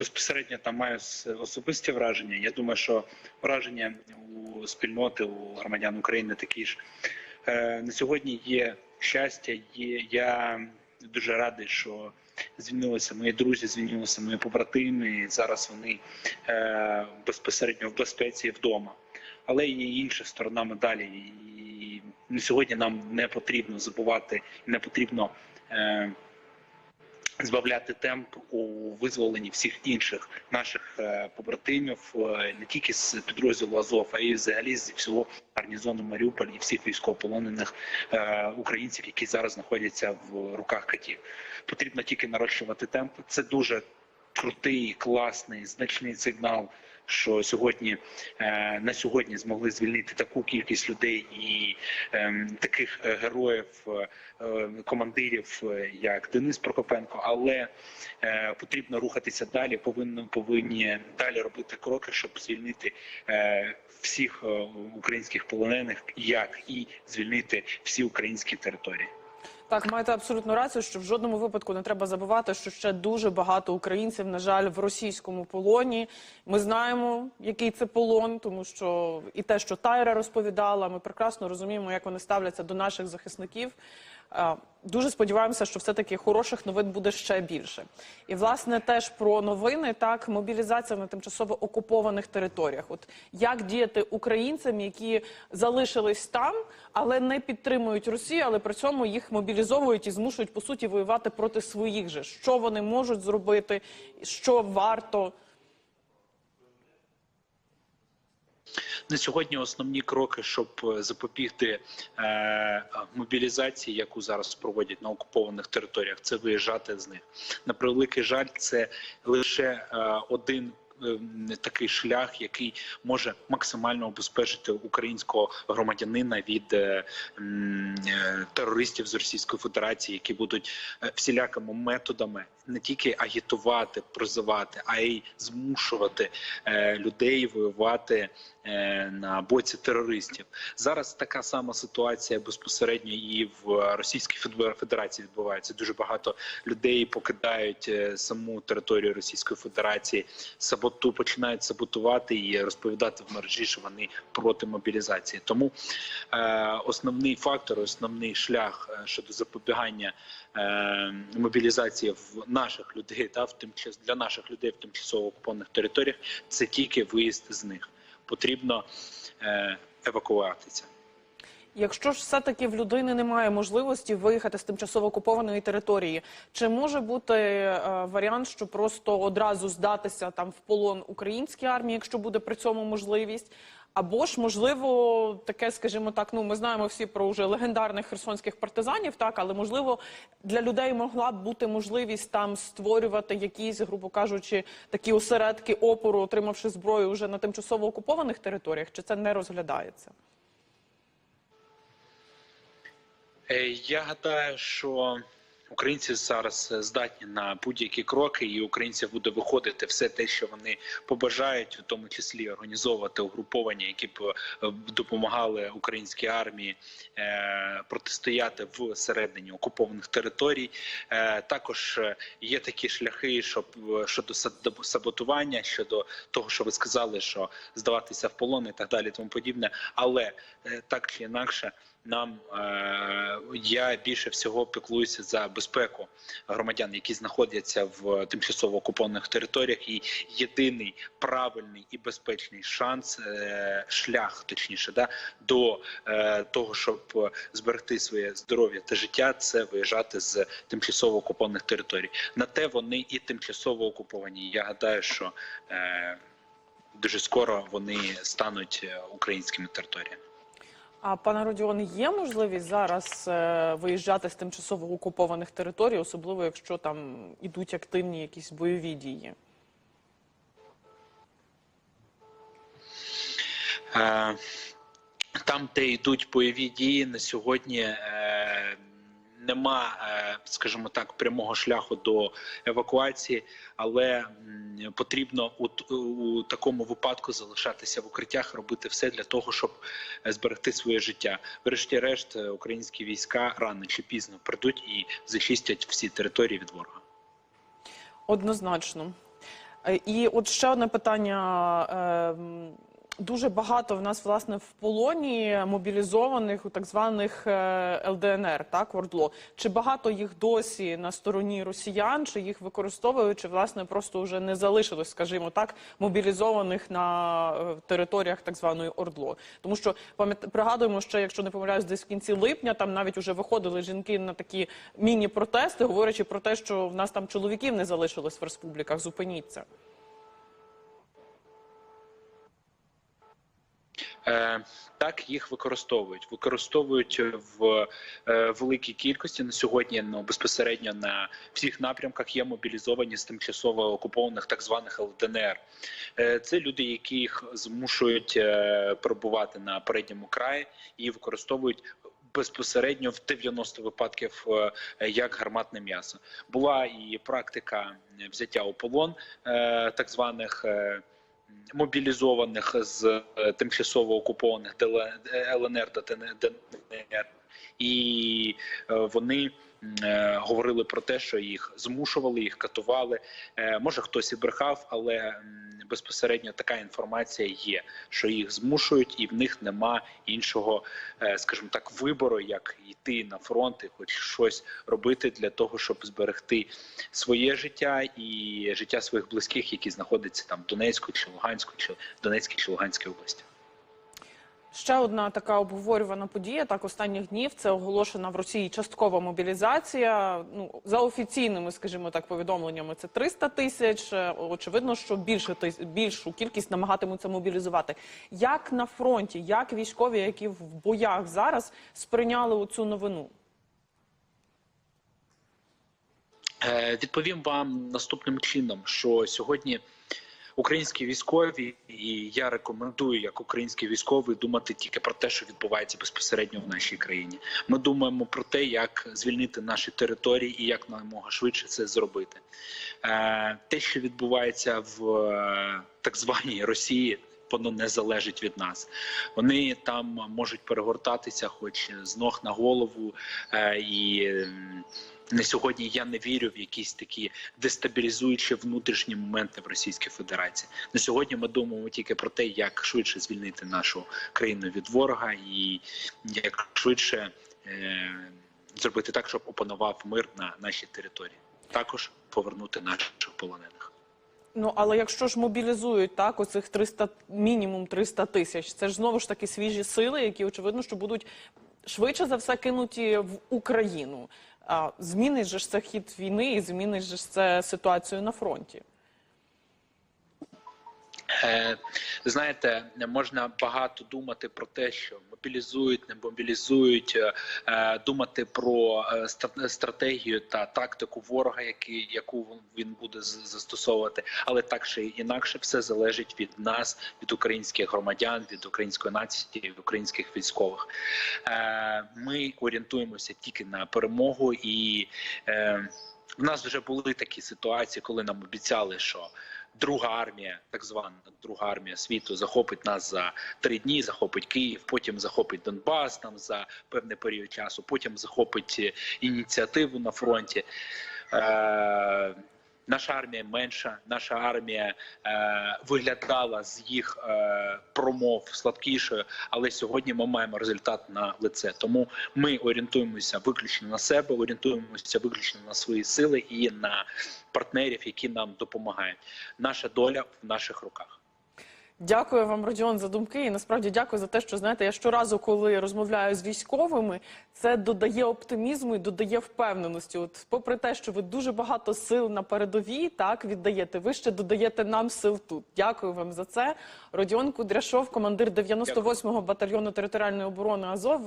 безпосередньо там маю особисті враження. Я думаю, що враження у спільноти, у громадян України такі ж. Е, На сьогодні є щастя, є я дуже радий, що звільнилися мої друзі, звільнилися мої побратими. Зараз вони е, безпосередньо в безпеці вдома. Але є інша сторона медалі. І на сьогодні нам не потрібно забувати, не потрібно. Е, збавляти темп у визволенні всіх інших наших е, побратимів е, не тільки з підрозділу Азов, а й взагалі зі всього гарнізону Маріуполь і всіх військовополонених е, українців, які зараз знаходяться в руках катів. Потрібно тільки нарощувати темп. Це дуже крутий, класний, значний сигнал. Що сьогодні е, на сьогодні змогли звільнити таку кількість людей і ем, таких е, героїв, е, командирів, як Денис Прокопенко, але потрібно рухатися далі. Повинно повинні далі робити кроки, щоб звільнити всіх українських полонених, як і звільнити всі українські території. Так, маєте абсолютно рацію, що в жодному випадку не треба забувати, що ще дуже багато українців, на жаль, в російському полоні. Ми знаємо, який це полон, тому що і те, що Тайра розповідала, ми прекрасно розуміємо, як вони ставляться до наших захисників. Е, Дуже сподіваємося, що все-таки хороших новин буде ще більше. І власне теж про новини, так мобілізація на тимчасово окупованих територіях. От як діяти українцям, які залишились там, але не підтримують Росію, але при цьому їх мобілізовують і змушують по суті воювати проти своїх же. Що вони можуть зробити, що варто. На сьогодні основні кроки, щоб е, запобігти е, мобілізації, яку зараз проводять на окупованих територіях, це виїжджати з них. На превеликий жаль, це лише е, один. Е, Такий шлях, який може максимально обезпечити українського громадянина від е, е, терористів з Російської Федерації, які будуть всілякими методами не тільки агітувати, призивати, а й змушувати людей воювати на боці терористів. Зараз така сама ситуація безпосередньо і в Російській Федер- Федерації відбувається. Дуже багато людей покидають саму територію Російської Федерації, саботу починають саботувати і розповідати в мережі, що вони проти мобілізації. Тому е, основний фактор, основний шлях е, щодо запобігання е, мобілізації в наших людей та в тимчас для наших людей в тимчасово окупованих територіях це тільки виїзд з них. Потрібно е, евакуатися. Якщо ж все-таки в людини немає можливості виїхати з тимчасово окупованої території, чи може бути е, варіант, що просто одразу здатися там в полон українській армії, якщо буде при цьому можливість? Або ж можливо таке, скажімо так, ну ми знаємо всі про вже легендарних херсонських партизанів, так але можливо для людей могла б бути можливість там створювати якісь, грубо кажучи, такі осередки опору, отримавши зброю вже на тимчасово окупованих територіях, чи це не розглядається? Я гадаю, що українці зараз е, здатні на будь-які кроки, і українців буде виходити все те, що вони побажають, в тому числі організовувати угруповання, які б е, допомагали українській армії е, протистояти всередині окупованих територій. Е, Також е, є такі шляхи, щоб е, щодо саботування, щодо того, що ви сказали, що здаватися в полон і так далі, тому подібне. Але е, так чи інакше. Нам е, я більше всього піклуюся за безпеку громадян, які знаходяться в тимчасово окупованих територіях. І єдиний правильний і безпечний шанс, е, шлях, точніше, да, до е, того, щоб зберегти своє здоров'я та життя, це виїжджати з тимчасово окупованих територій. На те вони і тимчасово окуповані. Я гадаю, що дуже скоро вони стануть українськими територіями. А пане Родіон, є можливість зараз е, виїжджати з тимчасово окупованих територій, особливо якщо там ідуть активні якісь бойові дії? Е, Там, де йдуть бойові дії, на сьогодні е, нема, е, скажімо так, прямого шляху до евакуації, але потрібно у, у такому випадку залишатися в укриттях, робити все для того, щоб е, зберегти своє життя. Врешті-решт, е, українські війська рано чи пізно прийдуть і зачистять всі території від ворога. Однозначно. І от ще одне питання. Дуже багато в нас власне в полоні мобілізованих у так званих е, ЛДНР, так ОРДЛО. Чи багато їх досі на стороні росіян, чи їх використовують, чи власне просто вже не залишилось, скажімо так, мобілізованих на е, територіях так званої ОРДЛО? Тому що пригадуємо, що якщо не помиляюсь, десь в кінці липня там навіть уже виходили жінки на такі міні-протести, говорячи про те, що в нас там чоловіків не залишилось в республіках. Зупиніться. Так, їх використовують. Використовують в е, великій кількості на сьогодні. Ну безпосередньо на всіх напрямках є мобілізовані з тимчасово окупованих так званих ЛДНР. Е, Це люди, яких змушують е, перебувати на передньому краї і використовують. Безпосередньо в 90 випадків е, як гарматне м'ясо була і практика взяття у полон е, так званих е, мобілізованих з е, тимчасово окупованих ЛНР та ДНР. І е, вони е, говорили про те, що їх змушували, їх катували. Е, Може, хтось і брехав, але безпосередньо така інформація є, що їх змушують, і в них нема іншого, скажімо так, вибору, як йти на фронт і хоч щось робити для того, щоб зберегти своє життя і життя своїх близьких, які знаходяться там в Донецьку чи Луганську, чи Донецькій чи Луганській області. Ще одна така обговорювана подія так останніх днів. Це оголошена в Росії часткова мобілізація. Ну за офіційними, скажімо так, повідомленнями, це 300 тисяч. Е, Очевидно, що більше більшу кількість намагатимуться мобілізувати. Як на фронті, як військові, які в боях зараз сприйняли цю новину? Е, Відповім вам наступним чином, що сьогодні українські військові, і я рекомендую як український військовий думати тільки про те, що відбувається безпосередньо в нашій країні. Ми думаємо про те, як звільнити наші території і як намога швидше це зробити. Е, Те, що відбувається в е, так званій Росії. Воно не залежить від нас. Вони там можуть перегортатися, хоч з ног на голову, е, і на сьогодні я не вірю в якісь такі дестабілізуючі внутрішні моменти в Російській Федерації. На сьогодні ми думаємо тільки про те, як швидше звільнити нашу країну від ворога, і як швидше е, зробити так, щоб опанував мир на нашій території. Також повернути наших полонених. Ну але якщо ж мобілізують так, оцих 300, мінімум 300 тисяч, це ж знову ж таки свіжі сили, які очевидно, що будуть швидше за все кинуті в Україну. Змінить же ж це хід війни і змінить же ж це ситуацію на фронті. Е, Знаєте, можна багато думати про те, що мобілізують, не мобілізують, е, думати про е, стратегію та тактику ворога, який, яку він буде застосовувати, але так чи інакше, все залежить від нас, від українських громадян, від української нації, від українських військових. Ми орієнтуємося тільки на перемогу, і в нас вже були такі ситуації, коли нам обіцяли, що друга армія, так звана друга армія світу, захопить нас за три дні, захопить Київ, потім захопить Донбас там за певний період часу, потім захопить е, ініціативу на фронті. Е, Наша армія менша, наша армія е, виглядала з їх е, промов слабкішою, але сьогодні ми маємо результат на лице. Тому ми орієнтуємося виключно на себе, орієнтуємося виключно на свої сили і на партнерів, які нам допомагають. Наша доля в наших руках. Дякую вам, Родіон, за думки. І насправді дякую за те, що знаєте, я щоразу, коли розмовляю з військовими, це додає оптимізму і додає впевненості. От, попри те, що ви дуже багато сил на передовій, так віддаєте, ви ще додаєте нам сил тут. Дякую вам за це. Родіон Кудряшов, командир 98-го батальйону територіальної оборони Азов.